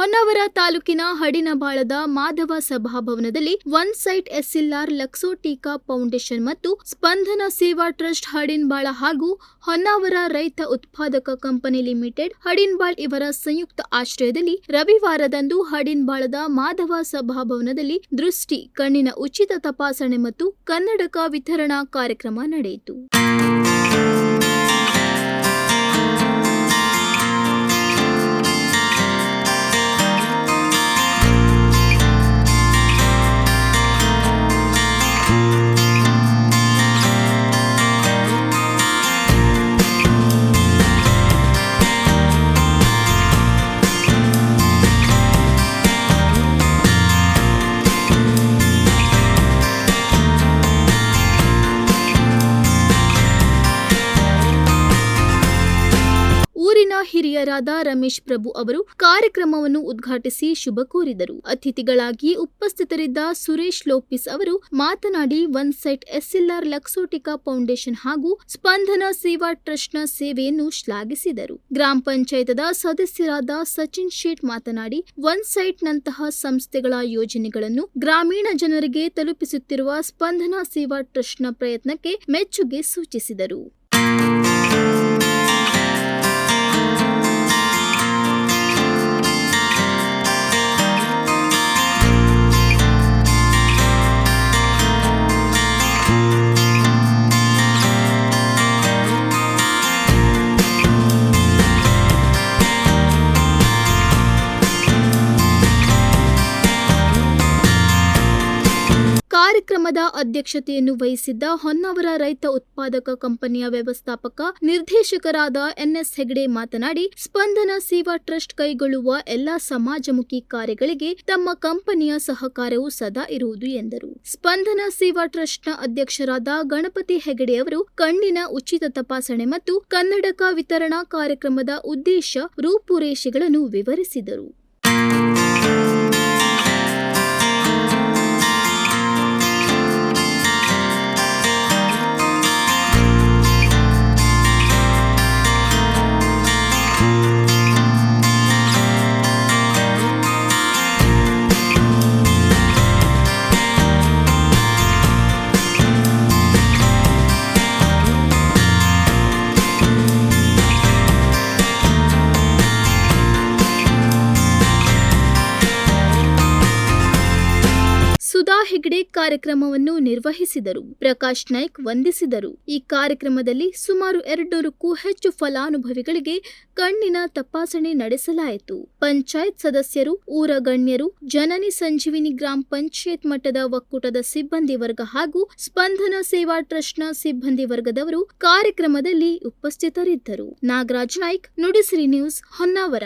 ಹೊನ್ನಾವರ ತಾಲೂಕಿನ ಹಡಿನಬಾಳದ Madhava ಸಭಾಭವನದಲ್ಲಿ one sight Essilor Luxottica foundation ಮತ್ತು ಸ್ಪಂದನ ಸೇವಾ ಟ್ರಸ್ಟ್ ಹಡಿನ್ಬಾಳ ಹಾಗೂ ಹೊನ್ನಾವರ ರೈತ ಉತ್ಪಾದಕ ಕಂಪನಿ ಲಿಮಿಟೆಡ್ ಹಡಿನ್ಬಾಳ್ ಇವರ ಸಂಯುಕ್ತ ಆಶ್ರಯದಲ್ಲಿ ರವಿವಾರದಂದು ಹಡಿನ್ಬಾಳದ ಮಾಧವ ಸಭಾಭವನದಲ್ಲಿ ದೃಷ್ಟಿ, ಕಣ್ಣಿನ ಉಚಿತ ತಪಾಸಣೆ ಮತ್ತು ಕನ್ನಡಕ ವಿತರಣಾ ಕಾರ್ಯಕ್ರಮ ನಡೆಯಿತು. ಹಿರಿಯರಾದ ರಮೇಶ್ ಪ್ರಭು ಅವರು ಕಾರ್ಯಕ್ರಮವನ್ನು ಉದ್ಘಾಟಿಸಿ ಶುಭ ಕೋರಿದರು. ಅತಿಥಿಗಳಾಗಿ ಉಪಸ್ಥಿತರಿದ್ದ ಸುರೇಶ್ ಲೋಪಿಸ್ ಅವರು ಮಾತನಾಡಿ, one sight Essilor Luxottica foundation ಹಾಗೂ ಸ್ಪಂದನ ಸೇವಾ ಟ್ರಸ್ಟ್ನ ಸೇವೆಯನ್ನು ಶ್ಲಾಘಿಸಿದರು. ಗ್ರಾಮ ಪಂಚಾಯತದ ಸದಸ್ಯರಾದ ಸಚಿನ್ ಶೇಟ್ ಮಾತನಾಡಿ, ಒನ್ ಸೈಟ್ ನಂತಹ ಸಂಸ್ಥೆಗಳ ಯೋಜನೆಗಳನ್ನು ಗ್ರಾಮೀಣ ಜನರಿಗೆ ತಲುಪಿಸುತ್ತಿರುವ ಸ್ಪಂದನ ಸೇವಾ ಟ್ರಸ್ಟ್ನ ಪ್ರಯತ್ನಕ್ಕೆ ಮೆಚ್ಚುಗೆ ಸೂಚಿಸಿದರು. ಕಾರ್ಯಕ್ರಮದ ಅಧ್ಯಕ್ಷತೆಯನ್ನು ವಹಿಸಿದ್ದ ಹೊನ್ನಾವರ ರೈತ ಉತ್ಪಾದಕ ಕಂಪನಿಯ ವ್ಯವಸ್ಥಾಪಕ ನಿರ್ದೇಶಕರಾದ ಎನ್ಎಸ್ ಹೆಗಡೆ ಮಾತನಾಡಿ, ಸ್ಪಂದನ ಸೇವಾ ಟ್ರಸ್ಟ್ ಕೈಗೊಳ್ಳುವ ಎಲ್ಲಾ ಸಮಾಜಮುಖಿ ಕಾರ್ಯಗಳಿಗೆ ತಮ್ಮ ಕಂಪನಿಯ ಸಹಕಾರವು ಸದಾ ಇರುವುದು ಎಂದರು. ಸ್ಪಂದನ ಸೇವಾ ಟ್ರಸ್ಟ್ನ ಅಧ್ಯಕ್ಷರಾದ ಗಣಪತಿ ಹೆಗಡೆ ಅವರು ಕಣ್ಣಿನ ಉಚಿತ ತಪಾಸಣೆ ಮತ್ತು ಕನ್ನಡಕ ವಿತರಣಾ ಕಾರ್ಯಕ್ರಮದ ಉದ್ದೇಶ ರೂಪುರೇಷೆಗಳನ್ನು ವಿವರಿಸಿದರು. ಹೆಗ್ಡೆ ಕಾರ್ಯಕ್ರಮವನ್ನು ನಿರ್ವಹಿಸಿದರು. ಪ್ರಕಾಶ್ ನಾಯ್ಕ್ ವಂದಿಸಿದರು. ಈ ಕಾರ್ಯಕ್ರಮದಲ್ಲಿ ಸುಮಾರು ಎರಡೂರಕ್ಕೂ ಹೆಚ್ಚು ಫಲಾನುಭವಿಗಳಿಗೆ ಕಣ್ಣಿನ ತಪಾಸಣೆ ನಡೆಸಲಾಯಿತು. ಪಂಚಾಯತ್ ಸದಸ್ಯರು ಊರ ಗಣ್ಯರು ಜನನಿ ಸಂಜೀವಿನಿ ಗ್ರಾಮ ಪಂಚಾಯತ್ ಮಟ್ಟದ ಒಕ್ಕೂಟದ ಸಿಬ್ಬಂದಿ ವರ್ಗ ಹಾಗೂ ಸ್ಪಂದನ ಸೇವಾ ಟ್ರಸ್ಟ್ನ ಸಿಬ್ಬಂದಿ ವರ್ಗದವರು ಕಾರ್ಯಕ್ರಮದಲ್ಲಿ ಉಪಸ್ಥಿತರಿದ್ದರು. ನಾಗರಾಜ್ ನಾಯ್ಕ್, ನುಡಿಸಿರಿ ನ್ಯೂಸ್ ಹೊನ್ನಾವರ.